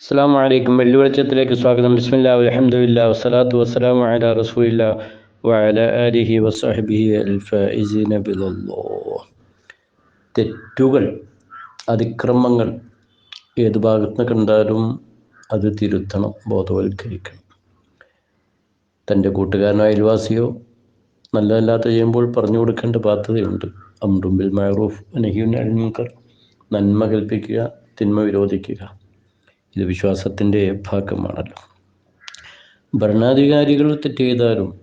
അസ്സാം വലൈക്കും വെള്ളിവെളിച്ചത്തിലേക്ക് സ്വാഗതം ബിസ്മില്ല അലഹമുല്ല വസ്സലാത്തു വസ്സലാമു അല റസൂലില്ല വഅല ആലിഹി വസഹബിഹി അൽഫൈസീന ബിലല്ലാഹ് തെറ്റുകൾ അതിക്രമങ്ങൾ ഏത് ഭാഗത്ത് കണ്ടാലും അത് തിരുത്തണം ബോധവൽക്കരിക്കണം. തന്റെ കൂട്ടുകാരനോ അയൽവാസിയോ നല്ലതല്ലാത്ത ചെയ്യുമ്പോൾ പറഞ്ഞു കൊടുക്കേണ്ട ബാധ്യതയുണ്ട്. അമ്രുമ്പിൽ മഹറൂഫ് നഹിയുൻ നന്മ കൽപ്പിക്കുക തിന്മ വിരോധിക്കുക. ഇത് വിശ്വാസത്തിന്റെ ഭാഗമാണല്ലോ. ഭരണാധികാരികൾ തെറ്റ് ചെയ്താലും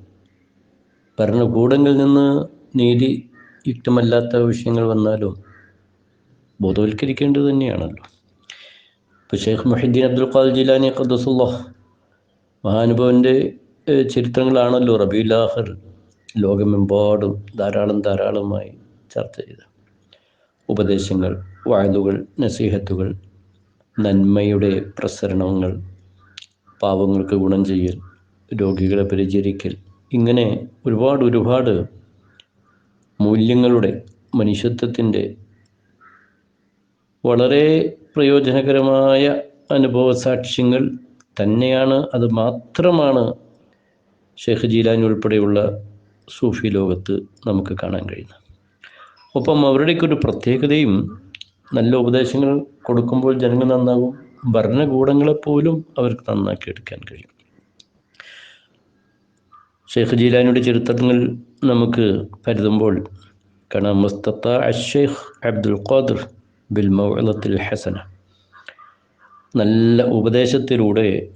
ഭരണകൂടങ്ങളിൽ നിന്ന് നീതി യുക്തമല്ലാത്ത വിഷയങ്ങൾ വന്നാലും ബോധവൽക്കരിക്കേണ്ടത് തന്നെയാണല്ലോ. ഇപ്പോൾ ഷെയ്ഖ് മൊഹീദ്ദീൻ അബ്ദുൽ ഖാദർ ജിലാനി മഹാനുഭവന്റെ മഹാനുഭവന്റെ ചരിത്രങ്ങളാണല്ലോ റബീലാഹർ ലോകമെമ്പാടും ധാരാളം ധാരാളമായി ചർച്ച ചെയ്ത ഉപദേശങ്ങൾ വാഴുകൾ നസീഹത്തുകൾ നന്മയുടെ പ്രസരണങ്ങൾ പാവങ്ങൾക്ക് ഗുണം ചെയ്യൽ രോഗികളെ പരിചരിക്കൽ ഇങ്ങനെ ഒരുപാട് ഒരുപാട് മൂല്യങ്ങളുടെ മനുഷ്യത്വത്തിന്റെ വളരെ പ്രയോജനകരമായ അനുഭവ സാക്ഷ്യങ്ങൾ തന്നെയാണ്. അത് മാത്രമാണ് ഷെയ്ഖ് ജീലാനി ഉൾപ്പെടെയുള്ള സൂഫി ലോകത്ത് നമുക്ക് കാണാൻ കഴിയുന്നത്. ഒപ്പം അവരുടെയൊക്കെ ഒരു പ്രത്യേകതയും നല്ല ഉപദേശങ്ങൾ കൊടുക്കുമ്പോൾ ജനങ്ങൾ നന്നാകും ഭരണകൂടങ്ങളെപ്പോലും അവർക്ക് നന്നാക്കി എടുക്കാൻ കഴിയും. ഷെയ്ഖ് ജീലാനിയുടെ ചരിത്രങ്ങൾ നമുക്ക് കരുതുമ്പോൾ കാണാം മുസ്തത്ത അഷേഖ് അബ്ദുൽ ഖാദിർ ബിൽ മൗലത്തിൽ ഹസന നല്ല ഉപദേശത്തിലൂടെ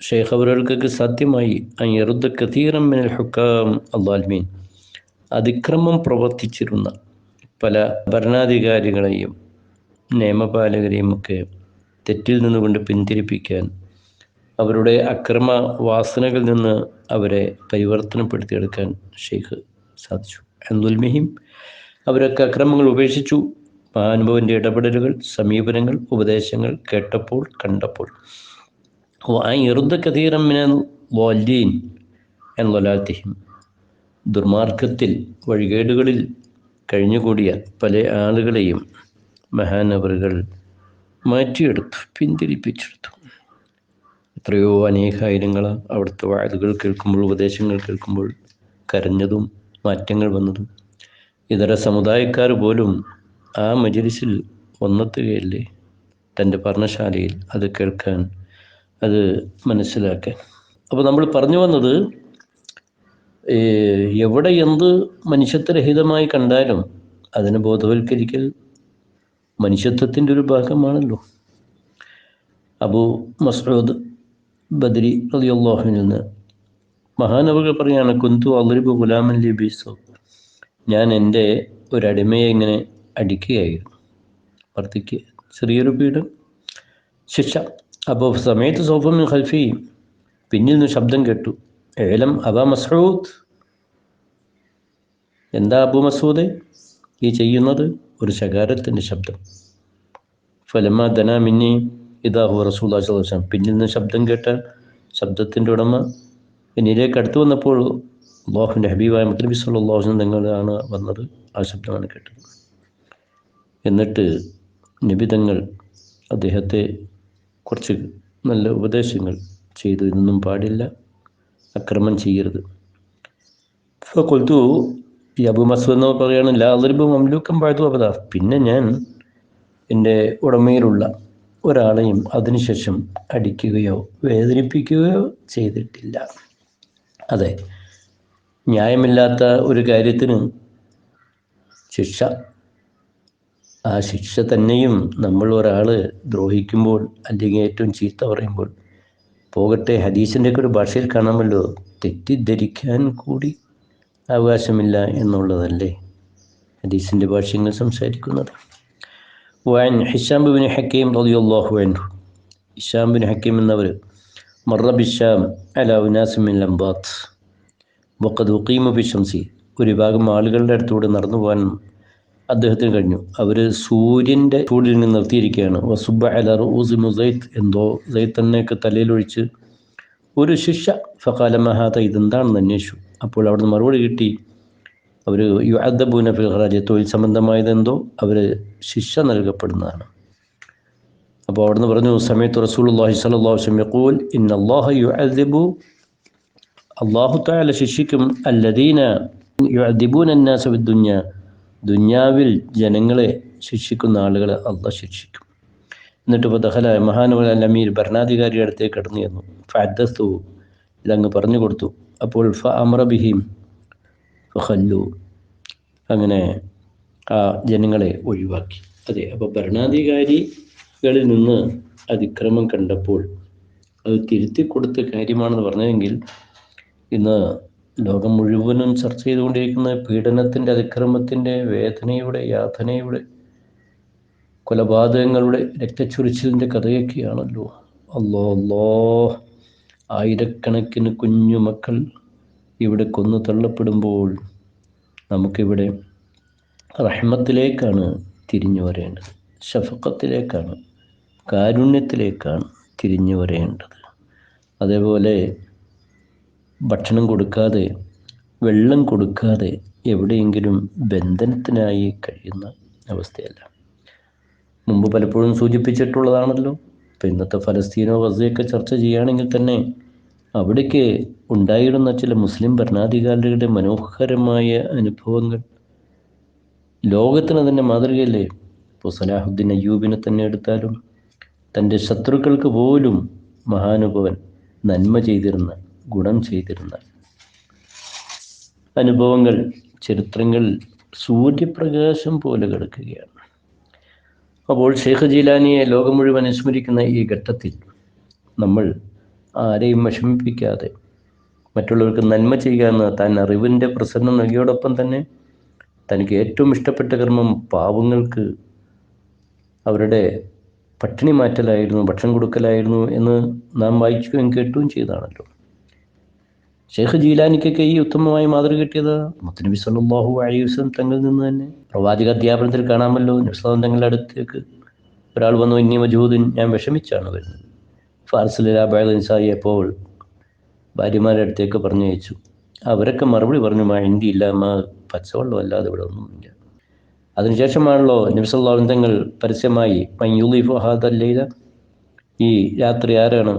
ഷെയ്ഖ് അവറുകൾക്ക് സാധ്യമായി അയ്യറുദ് കതീറം മിനൽ ഹുക്കാം അള്ളാൽമീൻ അതിക്രമം പ്രവർത്തിച്ചിരുന്ന പല ഭരണാധികാരികളെയും നിയമപാലകരെയും ഒക്കെ തെറ്റിൽ നിന്നുകൊണ്ട് പിന്തിരിപ്പിക്കാൻ അവരുടെ അക്രമ വാസനകളിൽ നിന്ന് അവരെ പരിവർത്തനപ്പെടുത്തിയെടുക്കാൻ ഷെയ്ഖ് സാധിച്ചു. എന്നുൽമിഹിം അവരൊക്കെ അക്രമങ്ങൾ ഉപേക്ഷിച്ചു. മഹാനുഭവന്റെ ഇടപെടലുകൾ സമീപനങ്ങൾ ഉപദേശങ്ങൾ കേട്ടപ്പോൾ കണ്ടപ്പോൾ. ഇറുദ കതീറം എന്നൊലാത്തിഹിം ദുർമാർഗത്തിൽ വഴികേടുകളിൽ കഴിഞ്ഞുകൂടിയ പല ആളുകളെയും മഹാനവറുകൾ മാറ്റിയെടുത്തു പിന്തിരിപ്പിച്ചെടുത്തു. എത്രയോ അനേകായിരങ്ങൾ അവിടുത്തെ വാഴുകൾ കേൾക്കുമ്പോൾ ഉപദേശങ്ങൾ കേൾക്കുമ്പോൾ കരഞ്ഞതും മാറ്റങ്ങൾ വന്നതും. ഇതര സമുദായക്കാർ പോലും ആ മജലിസിൽ ഒന്നെത്തുകയല്ലേ? തന്റെ പർണശാലയിൽ അത് കേൾക്കാൻ അത് മനസ്സിലാക്കാൻ. അപ്പോൾ നമ്മൾ പറഞ്ഞു വന്നത് എവിടെ എന്ത് മനുഷ്യത്വരഹിതമായി കണ്ടാലും അതിനെ ബോധവൽക്കരിക്കൽ മനുഷ്യത്വത്തിന്റെ ഒരു ഭാഗമാണല്ലോ. അബു മസ്ഊദ് ബദരി റളിയല്ലാഹു നിന്ന് മഹാനവകൾ പറയാണ് കുന്തു അള്ളരിബ് ഗുലാമൻ ലിബിസോ ഞാൻ എന്റെ ഒരടിമയെ ഇങ്ങനെ അടിക്കുകയായിരുന്നു വർദ്ധിക്ക് ചെറിയൊരു പീഡം ശിക്ഷ. അപ്പോൾ സമയത്ത് സോഫമിൻ ഖൽഫി പിന്നിൽ നിന്ന് ശബ്ദം കേട്ടു. ഏലം അബ മസൂദ് എന്താ അബു മസൂദ് ഈ ചെയ്യുന്നത്? ഒരു ശകാരത്തിന്റെ ശബ്ദം. ഫലമ ധന മിന്നി ഇതാഹു റസൂൽ വസ്ലം പിന്നിൽ നിന്ന് ശബ്ദം കേട്ട ശബ്ദത്തിന്റെ ഉടമ എന്നിലേക്ക് അടുത്ത് വന്നപ്പോൾ അള്ളാഹുവിന്റെ ഹബീബായ മുത്തനബി സല്ലാഹുസ്ലം തങ്ങളാണ് വന്നത്. ആ ശബ്ദമാണ് കേട്ടത്. എന്നിട്ട് നിബിതങ്ങൾ അദ്ദേഹത്തെ കുറച്ച് നല്ല ഉപദേശങ്ങൾ ചെയ്തു. ഇതൊന്നും പാടില്ല. അക്രമം ചെയ്യരുത്. കൊൽത്തു ഈ അബു മസൂദ് എന്ന് പറയുകയാണ് ലാദർബ് മംലൂക്കം പാഴ്ത്തു അബദ. പിന്നെ ഞാൻ എന്റെ ഉടമയിലുള്ള ഒരാളെയും അതിനുശേഷം അടിക്കുകയോ വേദനിപ്പിക്കുകയോ ചെയ്തിട്ടില്ല. അതെ ന്യായമില്ലാത്ത ഒരു കാര്യത്തിന് ശിക്ഷ ആ ശിക്ഷ തന്നെയും നമ്മൾ ഒരാൾ ദ്രോഹിക്കുമ്പോൾ അല്ലെങ്കിൽ ഏറ്റവും ചീത്ത പറയുമ്പോൾ പോകട്ടെ ഹദീസിന്റെ ഒക്കെ ഒരു ഭാഷയിൽ കാണാമല്ലോ. തെറ്റിദ്ധരിക്കാൻ കൂടി അവകാശമില്ല എന്നുള്ളതല്ലേ ഹദീസിന്റെ ഭാഷകൾ സംസാരിക്കുന്നത്. വാൻ ഹിഷാം ബിൻ ഹക്കീം റളിയല്ലാഹു അൻഹു. ഹിഷാം ബിൻ ഹക്കീം എന്നവർ മറ ബിഷാം അല ഉനാസിമിൻ ലംബാത്ത്. വക്കത് ഉക്കീമു ബിഷംസി ഒരു ഭാഗം ആളുകളുടെ അടുത്തൂടെ നടന്നു പോകാൻ അദ്ദേഹത്തിന് കഴിഞ്ഞു. അവർ സൂര്യന്റെ ചൂടിൽ നിന്ന് നിർത്തിയിരിക്കുകയാണ്. വസുബ അല റൂസ് മുസൈത്ത് എന്തോ സൈത്തണ്ണയൊക്കെ തലയിലൊഴിച്ച് ഒരു ശിക്ഷ. ഫക്കാല മഹാത ഇതെന്താണെന്ന് അന്വേഷിച്ചു. അപ്പോൾ അവിടുന്ന് മറുപടി കിട്ടി. അവർ യു അദബൂന ഫിൽ ഖറാജ് തൊഴിൽ സംബന്ധമായതെന്തോ അവർ ശിക്ഷ നൽകപ്പെടുന്നതാണ്. അപ്പോൾ അവിടുന്ന് പറഞ്ഞു സമയത്ത് റസൂലുള്ളാഹി സ്വല്ലല്ലാഹു അലൈഹി വസല്ലം യഖൂൽ യു അദ്ദബു അല്ലാഹു തആല ശിക്ഷിക്കും അല്ലദീന യു യുഅദ്ദിബൂന അന്നാസ ഫിദ്ദുനിയ ദുന്യാവിൽ ജനങ്ങളെ ശിക്ഷിക്കുന്ന ആളുകളെ അള്ള ശിക്ഷിക്കും. എന്നിട്ട് ഇപ്പോൾ ദഹല മഹാനുവൽ അമീർ ഭരണാധികാരിയുടെ അടുത്തേക്ക് കടന്നു ചെന്നു. ഫാദസ്തു ഇതങ്ങ് പറഞ്ഞു കൊടുത്തു. അപ്പോൾ ഫ അമറബിഹിം ഫഹല്ലു. അങ്ങനെ ആ ജനങ്ങളെ ഒഴിവാക്കി. അതെ അപ്പോൾ ഭരണാധികാരികളിൽ നിന്ന് അതിക്രമം കണ്ടപ്പോൾ അത് തിരുത്തി കൊടുത്ത കാര്യമാണെന്ന് പറഞ്ഞതെങ്കിൽ ഇന്ന് ലോകം മുഴുവനും ചർച്ച ചെയ്തുകൊണ്ടിരിക്കുന്ന പീഡനത്തിന്റെ അതിക്രമത്തിന്റെ വേദനയുടെ യാതനയുടെ കൊലപാതകങ്ങളുടെ രക്തച്ചൊരിച്ചിലിന്റെ കഥയൊക്കെയാണല്ലോ. അല്ലോ അല്ലോ ആയിരക്കണക്കിന് കുഞ്ഞു മക്കൾ ഇവിടെ കൊന്നു തള്ളപ്പെടുമ്പോൾ നമുക്കിവിടെ റഹ്മത്തിലേക്കാണ് തിരിഞ്ഞു വരേണ്ടത്. ഷഫക്കത്തിലേക്കാണ് കാരുണ്യത്തിലേക്കാണ് തിരിഞ്ഞു വരേണ്ടത്. അതേപോലെ ഭക്ഷണം കൊടുക്കാതെ വെള്ളം കൊടുക്കാതെ എവിടെയെങ്കിലും ബന്ധനത്തിനായി കഴിയുന്ന അവസ്ഥയല്ല. മുമ്പ് പലപ്പോഴും സൂചിപ്പിച്ചിട്ടുള്ളതാണല്ലോ. ഇപ്പം ഇന്നത്തെ ഫലസ്തീനോ ഗസയൊക്കെ ചർച്ച ചെയ്യുകയാണെങ്കിൽ തന്നെ അവിടേക്ക് ഉണ്ടായിരുന്ന ചില മുസ്ലിം ഭരണാധികാരികളുടെ മനോഹരമായ അനുഭവങ്ങൾ. ലോകത്തിന് തന്നെ മാതൃകയല്ലേ? ഇപ്പോൾ സലാഹുദ്ദീൻ അയ്യൂബിനെ തന്നെ എടുത്താലും തന്റെ ശത്രുക്കൾക്ക് പോലും മഹാനുഭവൻ നന്മ ചെയ്തിരുന്ന ഗുണം ചെയ്തിരുന്ന അനുഭവങ്ങൾ ചരിത്രങ്ങൾ സൂര്യപ്രകാശം പോലെ കിടക്കുകയാണ്. അപ്പോൾ ഷെയ്ഖ് ജീലാനിയെ ലോകം മുഴുവൻ അനുസ്മരിക്കുന്ന ഈ ഘട്ടത്തിൽ നമ്മൾ ആരെയും വിഷമിപ്പിക്കാതെ മറ്റുള്ളവർക്ക് നന്മ ചെയ്യുക എന്ന താൻ അറിവിന്റെ പ്രസരണം നൽകിയോടൊപ്പം തന്നെ തനിക്ക് ഏറ്റവും ഇഷ്ടപ്പെട്ട കർമ്മം പാവങ്ങൾക്ക് അവരുടെ പട്ടിണി മാറ്റലായിരുന്നു ഭക്ഷണം കൊടുക്കലായിരുന്നു എന്ന് നാം വായിക്കുകയും കേട്ടുകയും ചെയ്തതാണല്ലോ. ഷെയ്ഖ് ജീലാനിക്കൊക്കെ ഈ ഉത്തമമായ മാതൃക കിട്ടിയത് മുത്തനബി സല്ലല്ലാഹു അലൈഹി വസല്ലം തങ്ങളിൽ നിന്ന് തന്നെ. പ്രവാചക അധ്യാപനത്തിൽ കാണാമല്ലോ നബ്സ്ലാം തങ്ങളുടെ അടുത്തേക്ക് ഒരാൾ വന്നു ഇനി മജൂദിൻ ഞാൻ വിഷമിച്ചാണ് വരുന്നത്. ഫാർസലാബാദൻസായി അപ്പോൾ ഭാര്യമാരുടെ അടുത്തേക്ക് പറഞ്ഞയച്ചു. അവരൊക്കെ മറുപടി പറഞ്ഞു മാ ഇല്ല മാ പച്ചവെള്ളം അല്ലാതെ ഇവിടെ ഒന്നുമില്ല. അതിനുശേഷമാണല്ലോ നബ്സല്ലാഹു തങ്ങൾ പരസ്യമായി മയ്യുലിഫു ഹാദല്ലയില ഈ രാത്രി ആരാണ്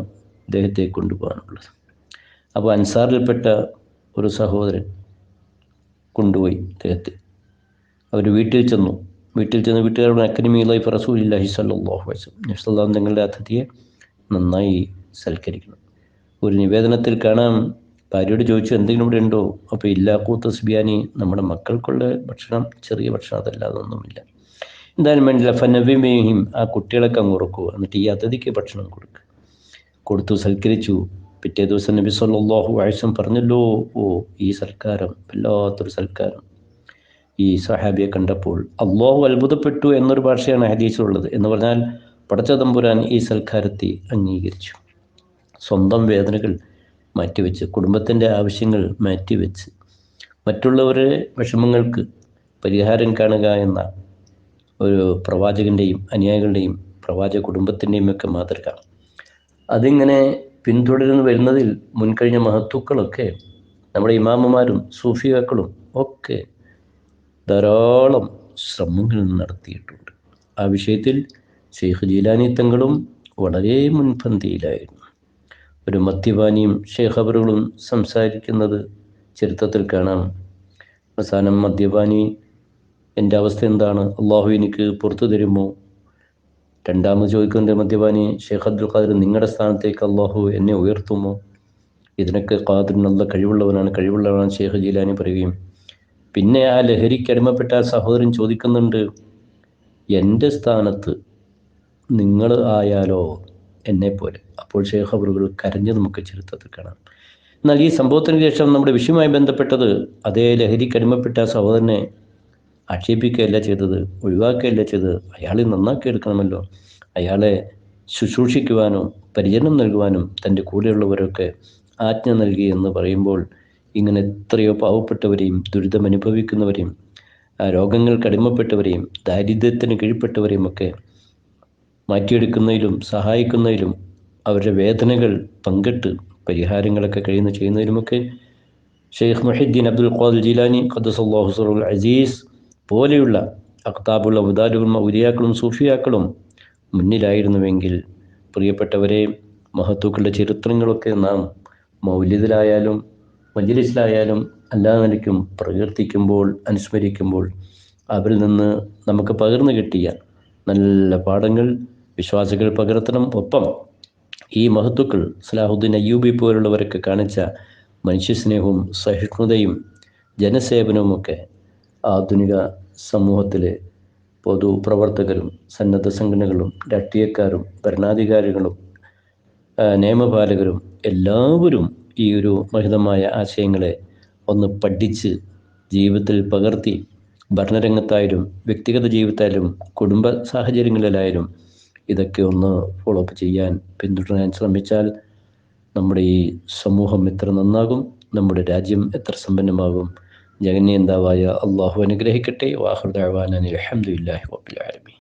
ഇദ്ദേഹത്തെ കൊണ്ടുപോകാനുള്ളത്? അപ്പോൾ അൻസാറിൽപ്പെട്ട ഒരു സഹോദരൻ കൊണ്ടുപോയി അദ്ദേഹത്തെ. അവർ വീട്ടിൽ ചെന്നു. വീട്ടിൽ ചെന്ന് വീട്ടുകാരുടെ അക്കനമി ലൈഫ് റസൂലില്ലാഹി സല്ലാഹു വസ്ലം നബ്സല്ലാഹു തങ്ങളുടെ അതിഥിയെ നന്നായി സൽക്കരിക്കണം. ഒരു നിവേദനത്തിൽ കാണാം. ഭാര്യയോട് ചോദിച്ചു എന്തെങ്കിലും ഇവിടെ ഉണ്ടോ? അപ്പോൾ ഇല്ല കൂത്തസ് ബിയാനി നമ്മുടെ മക്കൾക്കുള്ള ഭക്ഷണം ചെറിയ ഭക്ഷണം അതല്ലാതെ ഒന്നുമില്ല. എന്തായാലും വേണ്ടില്ല. ഫനവിമേഹിം ആ കുട്ടികളൊക്കെ അങ്ങ് ഉറക്കുക. എന്നിട്ട് ഈ അതിഥിക്ക് ഭക്ഷണം കൊടുക്കുക കൊടുത്തു സൽക്കരിച്ചു. പിറ്റേ ദിവസം നബി സല്ലല്ലാഹു അലൈഹി പറഞ്ഞല്ലോ ഓ ഈ സൽക്കാരം വല്ലാത്തൊരു സൽക്കാരം. ഈ സഹാബിയെ കണ്ടപ്പോൾ അള്ളാഹു അത്ഭുതപ്പെട്ടു എന്നൊരു ഭാഷയാണ് ഹദീസിലുള്ളത്. എന്ന് പറഞ്ഞാൽ പടച്ച തമ്പുരാൻ ഈ സൽക്കാരത്തെ അംഗീകരിച്ചു. സ്വന്തം വേദനകൾ മാറ്റിവെച്ച് കുടുംബത്തിന്റെ ആവശ്യങ്ങൾ മാറ്റിവെച്ച് മറ്റുള്ളവരെ വിഷമങ്ങൾക്ക് പരിഹാരം കാണുക എന്ന ഒരു പ്രവാചകന്റെയും അനുയായികളുടെയും പ്രവാചക കുടുംബത്തിന്റെയും ഒക്കെ മാതൃക. അതിങ്ങനെ പിന്തുടർന്ന് വരുന്നതിൽ മുൻകഴിഞ്ഞ മഹത്തുക്കളൊക്കെ നമ്മുടെ ഇമാമുമാരും സൂഫിയാക്കളും ഒക്കെ ധാരാളം ശ്രമങ്ങൾ നടത്തിയിട്ടുണ്ട്. ആ വിഷയത്തിൽ ഷെയ്ഖ് ജീലാനി തങ്ങളും വളരെ മുൻപന്തിയിലായിരുന്നു. ഒരു മദ്യപാനിയും ഷെയ്ഖ് അവറുകളും സംസാരിക്കുന്നത് ചരിത്രത്തിൽ കാണാം. അവസാനം മദ്യപാനി എന്റെ അവസ്ഥ എന്താണ്? അള്ളാഹു എനിക്ക് പുറത്തു തരുമോ? രണ്ടാമത് ചോദിക്കുന്നത് മദ്യപാനി ഷെയ്ഖ് അബ്ദുൽ ഖാദർ നിങ്ങളുടെ സ്ഥാനത്തേക്ക് അള്ളാഹു എന്നെ ഉയർത്തുമോ? ഇതിനൊക്കെ ഖാദറിനുള്ള കഴിവുള്ളവനാണ് കഴിവുള്ളവനാണ് ഷെയ്ഖ് ജീലാനി പറയുകയും. പിന്നെ ആ ലഹരിക്ക് അടിമപ്പെട്ട സഹോദരൻ ചോദിക്കുന്നുണ്ട് എന്റെ സ്ഥാനത്ത് നിങ്ങൾ ആയാലോ എന്നെ പോലെ? അപ്പോൾ ഷെയ്ഖ് അവറുകൾ കരഞ്ഞ് നമുക്ക് ചരിത്രത്തിൽ കാണാം. എന്നാൽ ഈ സംഭവത്തിന് ശേഷം നമ്മുടെ വിഷയവുമായി ബന്ധപ്പെട്ടത് അതേ ലഹരിക്ക് അടിമപ്പെട്ട സഹോദരനെ ആക്ഷേപിക്കുകയല്ല ചെയ്തത് ഒഴിവാക്കുകയല്ല ചെയ്തത്. അയാളെ നന്നാക്കി എടുക്കണമല്ലോ. അയാളെ ശുശ്രൂഷിക്കുവാനും പരിചരണം നൽകുവാനും തന്റെ കൂടെയുള്ളവരൊക്കെ ആജ്ഞ നൽകി എന്ന് പറയുമ്പോൾ ഇങ്ങനെ എത്രയോ പാവപ്പെട്ടവരെയും ദുരിതമനുഭവിക്കുന്നവരെയും രോഗങ്ങൾക്ക് അടിമപ്പെട്ടവരെയും ദാരിദ്ര്യത്തിന് കീഴ്പ്പെട്ടവരെയും ഒക്കെ മാറ്റിയെടുക്കുന്നതിലും സഹായിക്കുന്നതിലും അവരുടെ വേദനകൾ പങ്കിട്ട് പരിഹാരങ്ങളൊക്കെ കഴിയുന്ന ചെയ്യുന്നതിലുമൊക്കെ ഷെയ്ഖ് മുഹിദ്ദീൻ അബ്ദുൽ ഖാദുൽ ജിലാനി ഖദ്ദസല്ലാഹു സറുൽ അസീസ് പോലെയുള്ള അക്താബുള്ള ഉദാരുകളും ഉരിയാക്കളും സൂഫിയാക്കളും മുന്നിലായിരുന്നുവെങ്കിൽ പ്രിയപ്പെട്ടവരെ മഹത്തുക്കളുടെ ചരിത്രങ്ങളൊക്കെ നാം മൗല്യത്തിലായാലും മജ്ലിസിലായാലും എല്ലാ നിലയ്ക്കും പ്രകീർത്തിക്കുമ്പോൾ അനുസ്മരിക്കുമ്പോൾ അവരിൽ നിന്ന് നമുക്ക് പകർന്നു കിട്ടിയ നല്ല പാഠങ്ങൾ വിശ്വാസികൾ പകർത്തണം. ഒപ്പം ഈ മഹത്തുക്കൾ സലാഹുദ്ദീൻ അയ്യൂബി പോലുള്ളവരൊക്കെ കാണിച്ച മനുഷ്യസ്നേഹവും സഹിഷ്ണുതയും ജനസേവനവുമൊക്കെ ആധുനിക സമൂഹത്തിലെ പൊതുപ്രവർത്തകരും സന്നദ്ധ സംഘടനകളും രാഷ്ട്രീയക്കാരും ഭരണാധികാരികളും നിയമപാലകരും എല്ലാവരും ഈ ഒരു മഹിതമായ ആശയങ്ങളെ ഒന്ന് പഠിച്ച് ജീവിതത്തിൽ പകർത്തി ഭരണരംഗത്തായാലും വ്യക്തിഗത ജീവിതത്തിലും കുടുംബ സാഹചര്യങ്ങളിലായാലും ഇതൊക്കെ ഒന്ന് ഫോളോ അപ്പ് ചെയ്യാൻ പിന്തുടരാൻ ശ്രമിച്ചാൽ നമ്മുടെ ഈ സമൂഹം എത്ര നന്നാകും നമ്മുടെ രാജ്യം എത്ര സമ്പന്നമാകും ജഗന്യന്താവായ അള്ളാഹു അനുഗ്രഹിക്കട്ടെ. വാഹുദാൻ അലഹമുല്ലാഹി വബുലാലമി